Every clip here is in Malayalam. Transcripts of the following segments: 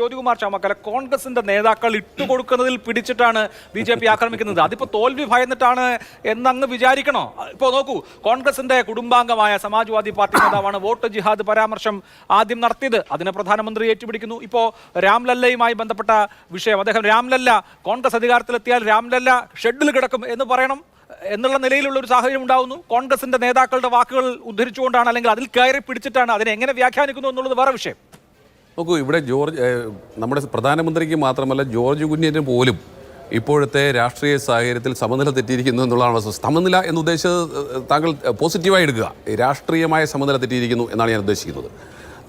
ജ്യോതികുമാർ ചാമക്കല കോൺഗ്രസിന്റെ നേതാക്കൾ ഇട്ടുകൊടുക്കുന്നതിൽ പിടിച്ചിട്ടാണ് ബി ജെ പി ആക്രമിക്കുന്നത്. അതിപ്പോ തോൽവി ഭയന്നിട്ടാണ് എന്നങ്ങ് വിചാരിക്കണോ? ഇപ്പോ നോക്കൂ കോൺഗ്രസിന്റെ കുടുംബാംഗമായ സമാജ്വാദി പാർട്ടി നേതാവാണ് വോട്ട് ജിഹാദ് പരാമർശം ആദ്യം നടത്തിയത്. അതിനെ പ്രധാനമന്ത്രി ഏറ്റുപിടിക്കുന്നു. ഇപ്പോ രാംലല്ലയുമായി ബന്ധപ്പെട്ട വിഷയം. അദ്ദേഹം രാംലല്ല കോൺഗ്രസ് അധികാരത്തിലെത്തിയാൽ രാംലല്ല ഷെഡിൽ കിടക്കും എന്ന് പറയണം എന്നുള്ള നിലയിലുള്ള ഒരു സാഹചര്യം ഉണ്ടാവുന്നു. കോൺഗ്രസിന്റെ നേതാക്കളുടെ വാക്കുകൾ ഉദ്ധരിച്ചുകൊണ്ടാണ് അല്ലെങ്കിൽ അതിൽ കയറി പിടിച്ചിട്ടാണ് അതിനെ എങ്ങനെ വ്യാഖ്യാനിക്കുന്നു എന്നുള്ളത് വേറെ വിഷയം. നോക്കൂ ഇവിടെ ജോർജ് നമ്മുടെ പ്രധാനമന്ത്രിക്ക് മാത്രമല്ല ജോർജ് കുഞ്ഞിന് പോലും ഇപ്പോഴത്തെ രാഷ്ട്രീയ സാഹചര്യത്തിൽ സമനില തെറ്റിയിരിക്കുന്നു എന്നുള്ളതാണ്. സമനില എന്ന് ഉദ്ദേശിച്ചത് താങ്കൾ പോസിറ്റീവായി എടുക്കുക രാഷ്ട്രീയമായ സമനില തെറ്റിയിരിക്കുന്നു എന്നാണ് ഞാൻ ഉദ്ദേശിക്കുന്നത്.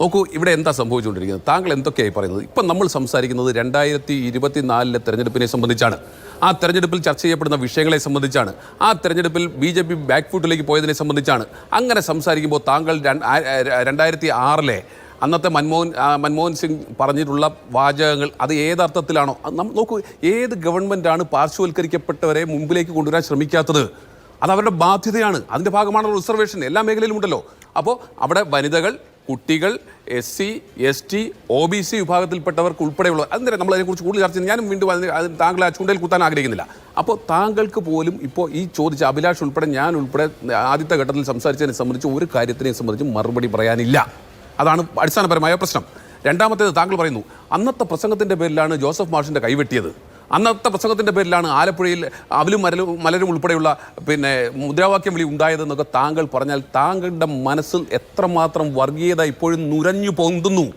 നോക്കൂ ഇവിടെ എന്താ സംഭവിച്ചുകൊണ്ടിരിക്കുന്നത്? താങ്കൾ എന്തൊക്കെയായി പറയുന്നത്? ഇപ്പം നമ്മൾ സംസാരിക്കുന്നത് രണ്ടായിരത്തി ഇരുപത്തിനാലിലെ തെരഞ്ഞെടുപ്പിനെ സംബന്ധിച്ചാണ്. ആ തെരഞ്ഞെടുപ്പിൽ ചർച്ച ചെയ്യപ്പെടുന്ന വിഷയങ്ങളെ സംബന്ധിച്ചാണ്. ആ തെരഞ്ഞെടുപ്പിൽ ബി ജെ പി ബാക്ക് ഫുട്ടിലേക്ക് പോയതിനെ സംബന്ധിച്ചാണ്. അങ്ങനെ സംസാരിക്കുമ്പോൾ താങ്കൾ രണ്ടായിരത്തി ആറിലെ അന്നത്തെ മൻമോഹൻ മൻമോഹൻ സിംഗ് പറഞ്ഞിട്ടുള്ള വാചകങ്ങൾ അത് ഏതർത്ഥത്തിലാണോ അർത്ഥത്തിലാണോ? നം- നോക്കൂ ഏത് ഗവൺമെന്റാണ് പാർശ്വവൽക്കരിക്കപ്പെട്ടവരെ മുമ്പിലേക്ക് കൊണ്ടുവരാൻ ശ്രമിക്കാത്തത്? അത് അവരുടെ ബാധ്യതയാണ്. അതിന്റെ ഭാഗമാണ് റിസർവേഷൻ എല്ലാ മേഖലയിലും ഉണ്ടല്ലോ. അപ്പോൾ അവിടെ വനിതകൾ കുട്ടികൾ S C S T O B C വിഭാഗത്തിൽപ്പെട്ടവർക്ക് ഉൾപ്പെടെയുള്ള അതിനെ നമ്മൾ അതിനെക്കുറിച്ച് കൂടുതൽ ചർച്ച ചെയ്യുന്നത്? ഞാനും വീണ്ടും അതിന് അത് താങ്കളെ ആ ചൂണ്ടയിൽ കുത്താൻ ആഗ്രഹിക്കുന്നില്ല. അപ്പോൾ താങ്കൾക്ക് പോലും ഇപ്പോൾ ഈ ചോദിച്ച അഭിലാഷ് ഉൾപ്പെടെ ഞാൻ ഉൾപ്പെടെ ആദ്യത്തെ ഘട്ടത്തിൽ സംസാരിച്ചതിനെ സംബന്ധിച്ച് ഒരു കാര്യത്തിനെ സംബന്ധിച്ച് മറുപടി പറയാനില്ല. അതാണ് അടിസ്ഥാനപരമായ പ്രശ്നം. രണ്ടാമത്തേത് താങ്കൾ പറയുന്നു അന്നത്തെ പ്രസംഗത്തിന്റെ പേരിലാണ് ജോസഫ് മാഷിന്റെ കൈവെട്ടിയത്. അന്നത്തെ പ്രസംഗത്തിന്റെ പേരിലാണ് ആലപ്പുഴയിൽ അവലും മരലും മലരും ഉൾപ്പെടെയുള്ള പിന്നെ മുദ്രാവാക്യം വിളി ഉണ്ടായതെന്നൊക്കെ താങ്കൾ പറഞ്ഞാൽ താങ്കളുടെ മനസ്സിൽ എത്രമാത്രം വർഗീയത ഇപ്പോഴും നുരഞ്ഞു പൊന്തുന്നു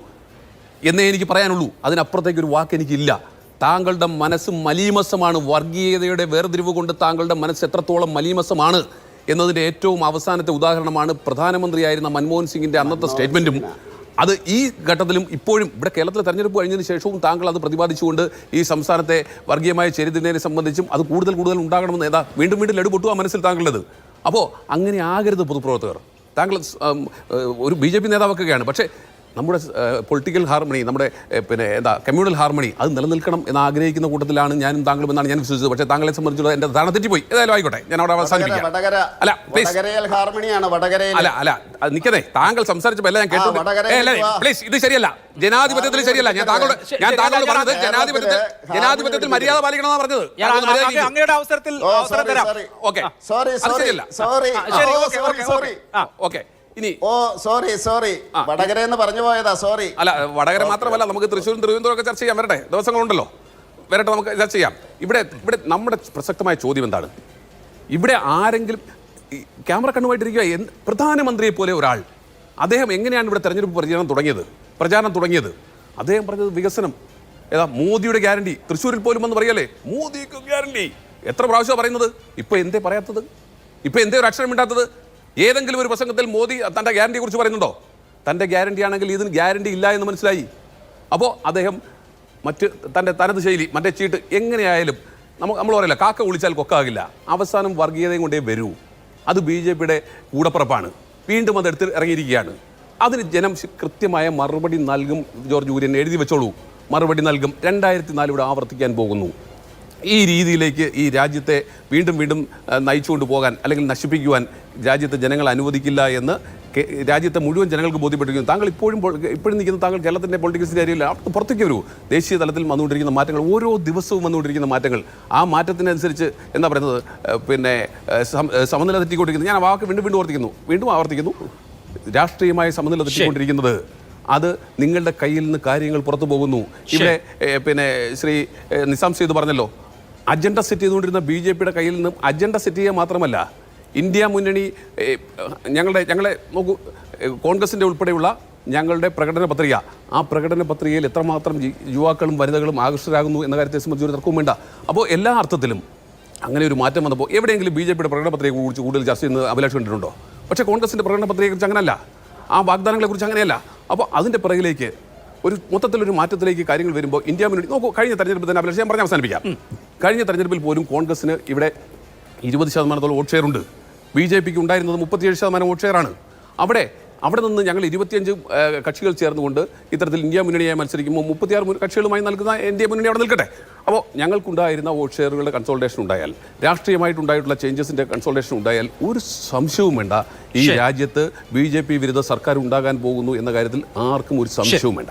എന്നേ എനിക്ക് പറയാനുള്ളൂ. അതിനപ്പുറത്തേക്ക് ഒരു വാക്ക് എനിക്കില്ല. താങ്കളുടെ മനസ്സ് മലീമസമാണ്. വർഗീയതയുടെ വേർതിരിവ് കൊണ്ട് താങ്കളുടെ മനസ്സ് എത്രത്തോളം മലീമസമാണ്. എന്നതിന്റെ ഏറ്റവും അവസാനത്തെ ഉദാഹരണമാണ് പ്രധാനമന്ത്രിയായിരുന്ന മൻമോഹൻ സിംഗിന്റെ അന്നത്തെ സ്റ്റേറ്റ്മെന്റും. അത് ഈ ഘട്ടത്തിലും ഇപ്പോഴും ഇവിടെ കേരളത്തിലെ തെരഞ്ഞെടുപ്പ് കഴിഞ്ഞതിന് ശേഷവും താങ്കൾ അത് പ്രതിപാദിച്ചുകൊണ്ട് ഈ സംസ്ഥാനത്തെ വർഗീയമായ ചരിതിനെ സംബന്ധിച്ചും അത് കൂടുതൽ കൂടുതൽ ഉണ്ടാകണമെന്ന് ഏതാ വീണ്ടും വീണ്ടും ലഡു പൊട്ടുക മനസ്സിൽ താങ്കളുടേത്. അപ്പോൾ അങ്ങനെ ആകരുത് പൊതുപ്രവർത്തകർ. താങ്കൾ ഒരു ബി ജെ പി നേതാവൊക്കെയാണ്. പക്ഷേ നമ്മുടെ പൊളിറ്റിക്കൽ ഹാർമണി നമ്മുടെ പിന്നെ എന്താ കമ്മ്യൂണൽ ഹാർമണി അത് നിലനിൽക്കണം എന്ന് ആഗ്രഹിക്കുന്ന കൂട്ടത്തിലാണ് ഞാനും താങ്കളും എന്നാണ് ഞാൻ വിശ്വസിച്ചത്. പക്ഷേ താങ്കളെ സംബന്ധിച്ചുള്ള എന്റെ ധാരണ തെറ്റിപ്പോയി. ഏതായാലും ആയിക്കോട്ടെ ഞാൻ അവിടെ അവസാനിപ്പിക്കാം. വടകര അല്ല വടകരയിൽ ഹാർമണിയാണ് വടകരയിൽ. അല്ല അല്ല നിൽക്കതേ താങ്കൾ സംസാരിച്ചപ്പോൾ എല്ലാം ഞാൻ കേട്ടു. പ്ലീസ് ഇത് ശരിയല്ല. ജനാധിപത്യത്തിൽ ശരിയല്ല. ഞാൻ താങ്കളോട് ഞാൻ താങ്കളോട് പറഞ്ഞത് ജനാധിപത്യത്തിൽ ജനാധിപത്യത്തിൽ മര്യാദ പാലിക്കണമെന്നാണ് പറഞ്ഞത്. അങ്ങയുടെ അവസരത്തിൽ ഓക്കെ സോറി സോറി ശരിയല്ല. ഓക്കെ ഇനി ഓ സോറി സോറി വടകര എന്ന് പറഞ്ഞു പോയതാ സോറി അല്ല വടകര മാത്രമല്ല നമുക്ക് തൃശ്ശൂരും തിരുവനന്തപുരം ഒക്കെ ചർച്ച ചെയ്യാം. വരട്ടെ ദിവസങ്ങളുണ്ടല്ലോ. വരട്ടെ നമുക്ക് ചർച്ച ചെയ്യാം. ഇവിടെ ഇവിടെ നമ്മുടെ പ്രസക്തമായ ചോദ്യം എന്താണ്? ഇവിടെ ആരെങ്കിലും ക്യാമറ കണ്ണുമായിട്ടിരിക്കുക പ്രധാനമന്ത്രിയെ പോലെ ഒരാൾ. അദ്ദേഹം എങ്ങനെയാണ് ഇവിടെ തെരഞ്ഞെടുപ്പ് പ്രചരണം തുടങ്ങിയത്? പ്രചാരണം തുടങ്ങിയത്? അദ്ദേഹം പറഞ്ഞത് വികസനം. ഏതാ മോദിയുടെ ഗ്യാരണ്ടി. തൃശ്ശൂരിൽ പോലും എന്ന് പറയല്ലേ? മോദിക്ക് ഗ്യാരണ്ടി. എത്ര പ്രാവശ്യമാണ് പറയുന്നത്? ഇപ്പൊ എന്തേ പറയാത്തത്? ഇപ്പൊ എന്തേ ഒരു അക്ഷരം ഇണ്ടാത്തത്? ഏതെങ്കിലും ഒരു പ്രസംഗത്തിൽ മോദി തന്റെ ഗ്യാരണ്ടിയെ കുറിച്ച് പറയുന്നുണ്ടോ? തന്റെ ഗ്യാരണ്ടി ആണെങ്കിൽ ഇതിന് ഗ്യാരണ്ടി ഇല്ല എന്ന് മനസ്സിലായി. അപ്പോൾ അദ്ദേഹം മറ്റ് തന്റെ തനത് ശൈലി മറ്റേ ചീട്ട് എങ്ങനെയായാലും നമുക്ക് നമ്മൾ പറയില്ല കാക്ക വിളിച്ചാൽ കൊക്കാകില്ല. അവസാനം വർഗീയതയും കൊണ്ടേ വരൂ. അത് ബി ജെ പിയുടെ കൂടപ്പുറപ്പാണ്. വീണ്ടും അത് എടുത്ത് ഇറങ്ങിയിരിക്കുകയാണ്. അതിന് ജനം കൃത്യമായ മറുപടി നൽകും ജോർജ് കുര്യൻ എഴുതി വെച്ചോളൂ. മറുപടി നൽകും. രണ്ടായിരത്തി നാലിവിടെ ആവർത്തിക്കാൻ പോകുന്നു. ഈ രീതിയിലേക്ക് ഈ രാജ്യത്തെ വീണ്ടും വീണ്ടും നയിച്ചുകൊണ്ട് പോകാൻ അല്ലെങ്കിൽ നശിപ്പിക്കുവാൻ രാജ്യത്തെ ജനങ്ങൾ അനുവദിക്കില്ല എന്ന് രാജ്യത്തെ മുഴുവൻ ജനങ്ങൾക്ക് ബോധ്യപ്പെട്ടിരിക്കുന്നു. താങ്കൾ ഇപ്പോഴും ഇപ്പോഴും നിൽക്കുന്ന താങ്കൾ കേരളത്തിന്റെ പൊളിറ്റിക്സിന്റെ ഏരിയയിൽ അവിടെ പുറത്തേക്ക് വരൂ. ദേശീയ തലത്തിൽ വന്നുകൊണ്ടിരിക്കുന്ന മാറ്റങ്ങൾ ഓരോ ദിവസവും വന്നുകൊണ്ടിരിക്കുന്ന മാറ്റങ്ങൾ. ആ മാറ്റത്തിനനുസരിച്ച് എന്താ പറയുന്നത്? പിന്നെ സമനില തെറ്റിക്കൊണ്ടിരിക്കുന്നത് ഞാൻ ആ വാക്ക് വീണ്ടും വീണ്ടും ആവർത്തിക്കുന്നു വീണ്ടും ആവർത്തിക്കുന്നു. രാഷ്ട്രീയമായ സമനില തെറ്റിക്കൊണ്ടിരിക്കുന്നത് അത് നിങ്ങളുടെ കയ്യിൽ നിന്ന് കാര്യങ്ങൾ പുറത്തു പോകുന്നു. ഇവിടെ പിന്നെ ശ്രീ നിസാം സെയ്ത് പറഞ്ഞല്ലോ അജണ്ട സെറ്റ് ചെയ്തുകൊണ്ടിരുന്ന ബി ജെ പിയുടെ കയ്യിൽ നിന്നും അജണ്ട സെറ്റ് ചെയ്യുക മാത്രമല്ല ഇന്ത്യ മുന്നണി ഞങ്ങളുടെ ഞങ്ങളെ നോക്കൂ കോൺഗ്രസിന്റെ ഉൾപ്പെടെയുള്ള ഞങ്ങളുടെ പ്രകടന പത്രിക. ആ പ്രകടന പത്രികയിൽ എത്രമാത്രം യുവാക്കളും വനിതകളും ആകർഷകരാകുന്നു എന്ന കാര്യത്തെ സംബന്ധിച്ച് ഒരു തർക്കവും വേണ്ട. അപ്പോൾ എല്ലാ അർത്ഥത്തിലും അങ്ങനെ ഒരു മാറ്റം വന്നപ്പോൾ എവിടെയെങ്കിലും ബി ജെ പിയുടെ പ്രകടന പത്രികയെ കുറിച്ച് കൂടുതൽ ചർച്ച ചെയ്യുന്നത് അഭിലാഷ് കണ്ടിട്ടുണ്ടോ? പക്ഷേ കോൺഗ്രസിന്റെ പ്രകടന പത്രികയെക്കുറിച്ച് അങ്ങനെയല്ല ആ വാഗ്ദാനങ്ങളെക്കുറിച്ച് അങ്ങനെയല്ല. അപ്പോൾ അതിന്റെ പിറകിലേക്ക് ഒരു മൊത്തത്തിലൊരു മാറ്റത്തിലേക്ക് കാര്യങ്ങൾ വരുമ്പോൾ ഇന്ത്യ മുന്നണി നോക്കൂ കഴിഞ്ഞ തെരഞ്ഞെടുപ്പ് തന്നെ അഭിലാഷ് ഞാൻ പറഞ്ഞ് അവസാനിപ്പിക്കാം. കഴിഞ്ഞ തെരഞ്ഞെടുപ്പിൽ പോലും കോൺഗ്രസിന് ഇവിടെ ഇരുപത് ശതമാനത്തോളം വോട്ട് ഷെയർ ഉണ്ട് ബി ജെ പിക്ക് ഉണ്ടായിരുന്നത് മുപ്പത്തിയേഴ് ശതമാനം വോട്ട് ഷെയറാണ്. അവിടെ അവിടെ നിന്ന് ഞങ്ങൾ ഇരുപത്തിയഞ്ച് കക്ഷികൾ ചേർന്നുകൊണ്ട് ഇത്തരത്തിൽ ഇന്ത്യ മുന്നണിയായി മത്സരിക്കുമ്പോൾ മുപ്പത്തിയാറ് കക്ഷികളുമായി നൽകുന്ന ഇന്ത്യ മുന്നണി അവിടെ നിൽക്കട്ടെ. അപ്പോൾ ഞങ്ങൾക്കുണ്ടായിരുന്ന വോട്ട് ഷെയറുകളുടെ കൺസോൾട്ടേഷൻ ഉണ്ടായാൽ രാഷ്ട്രീയമായിട്ടുണ്ടായിട്ടുള്ള ചേഞ്ചസിന്റെ കൺസോൾട്ടേഷൻ ഉണ്ടായാൽ ഒരു സംശയവും വേണ്ട. ഈ രാജ്യത്ത് ബി ജെ പി വിരുദ്ധ സർക്കാർ ഉണ്ടാകാൻ പോകുന്നു എന്ന കാര്യത്തിൽ ആർക്കും ഒരു സംശയവും വേണ്ട.